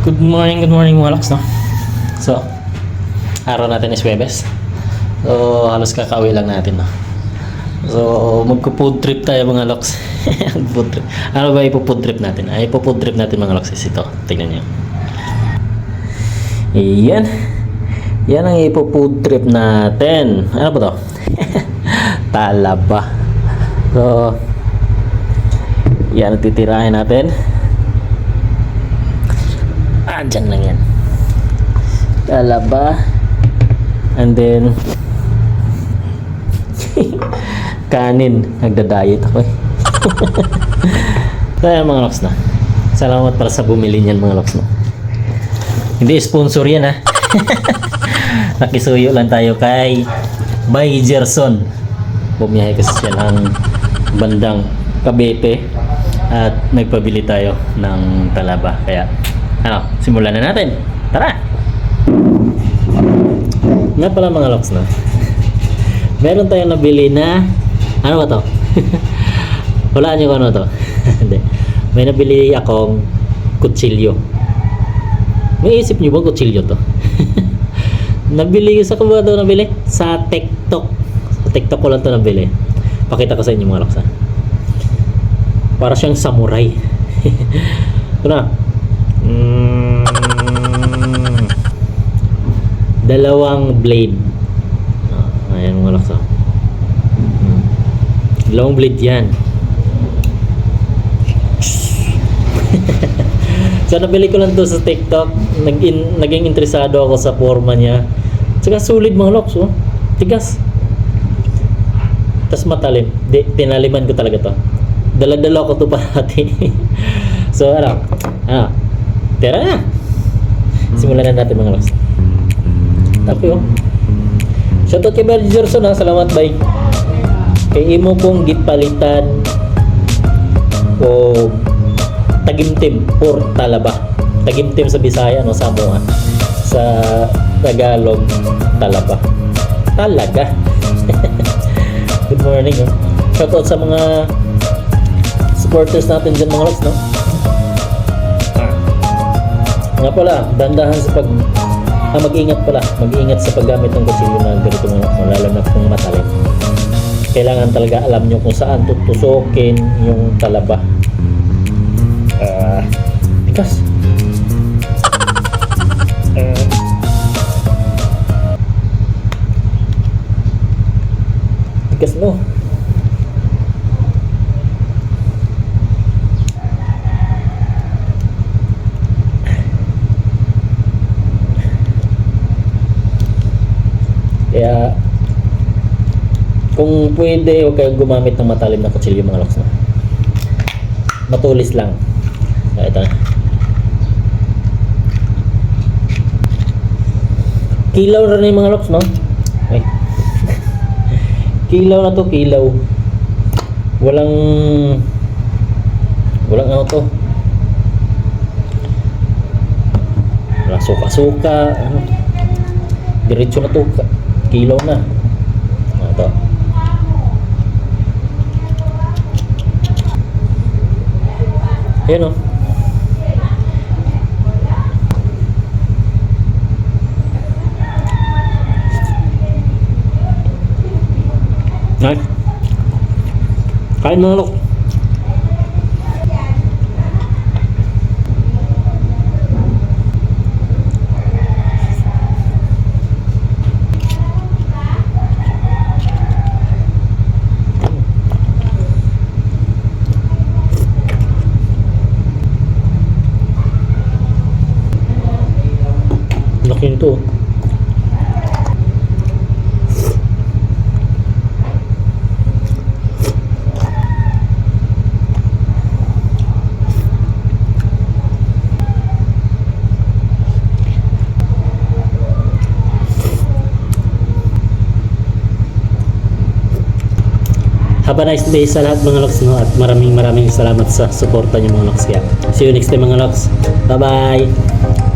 Good morning, good morning mga loks, no? So, araw natin is Webes. So, halos kakauwi lang natin, no? So, magpo-food trip tayo mga loks. food trip. Ano ba ipo-food trip natin? Ay, ipo-food trip natin mga loks is ito. Tingnan nyo. Iyan. Yan ang ipo-food trip natin. Ano ba to? Talaba. So, yan ang titirahin natin. Ah, dyan lang yan. Talaba. And then, kanin. Nagda-diet ako eh. Kaya mga loks na. Salamat para sa bumili niyan mga loks na. Hindi sponsor yan ha. Nakisuyo lang tayo kay Bay Gerson. Bumiyahe kasi siya ng bandang Cavite at nagpabili tayo ng talaba. Kaya, ano, simulan na natin. Tara! Nga pala mga loks na. Meron tayong nabili na, ano ba to? Wala niyo kung ano to. May nabili akong kutsilyo. May isip niyo ba kutsilyo to? nabili sa ko ba ito nabili? Sa TikTok. Sa TikTok ko lang to nabili. Pakita ko sa inyo mga loks ha. Para siyang samurai. ito na. Mm, dalawang blade. Ah, ayan loks ha. Mm. Dalawang blade yan. so nabili ko lang to sa TikTok. Naging, naging interesado ako sa forma niya. Tsaka sulit mga loks oh. Tigas. Tapos matalim. Di, tinaliman ko talaga to. Dala-dala ko to parati. so ano? Ano? Tara na! Simulan na natin mga loks. Tapi oh. Shoutout kay Barry Gerson ha. Salamat bye. Kay imo kong gipalitan o tagimtim or talaba. Tagimtim sa Bisaya no Samoa. Sa Tagalog talaba. Talaga. Good morning. Oh. Shoutout sa mga supporters natin dyan mga lods, no? Nga pala, dandahan sa pag ah, mag-ingat pala, mag-ingat sa paggamit ng kutsilyo na ganito mga lalo na kung matalim. Kailangan talaga alam nyo kung saan tutusokin yung talaba. Ah, tikas. Ah. Kung pwede, huwag kayong gumamit ng matalim na kutsilyo mga loks. No? Matulis lang. Ah, ito na. Kilaw na rin yung mga loks, no? Ay. kilaw na to, kilaw. Walang... Walang ano to. Walang suka-suka. Ano? Diretso na to. Kilaw na. Ah, ito. Ayan o. Nice. Kain mga lok. Laki nito. oh. Have a nice day sa lahat mga loks no at maraming maraming salamat sa suporta niyo mga loks kaya. See you next time mga loks. Bye bye.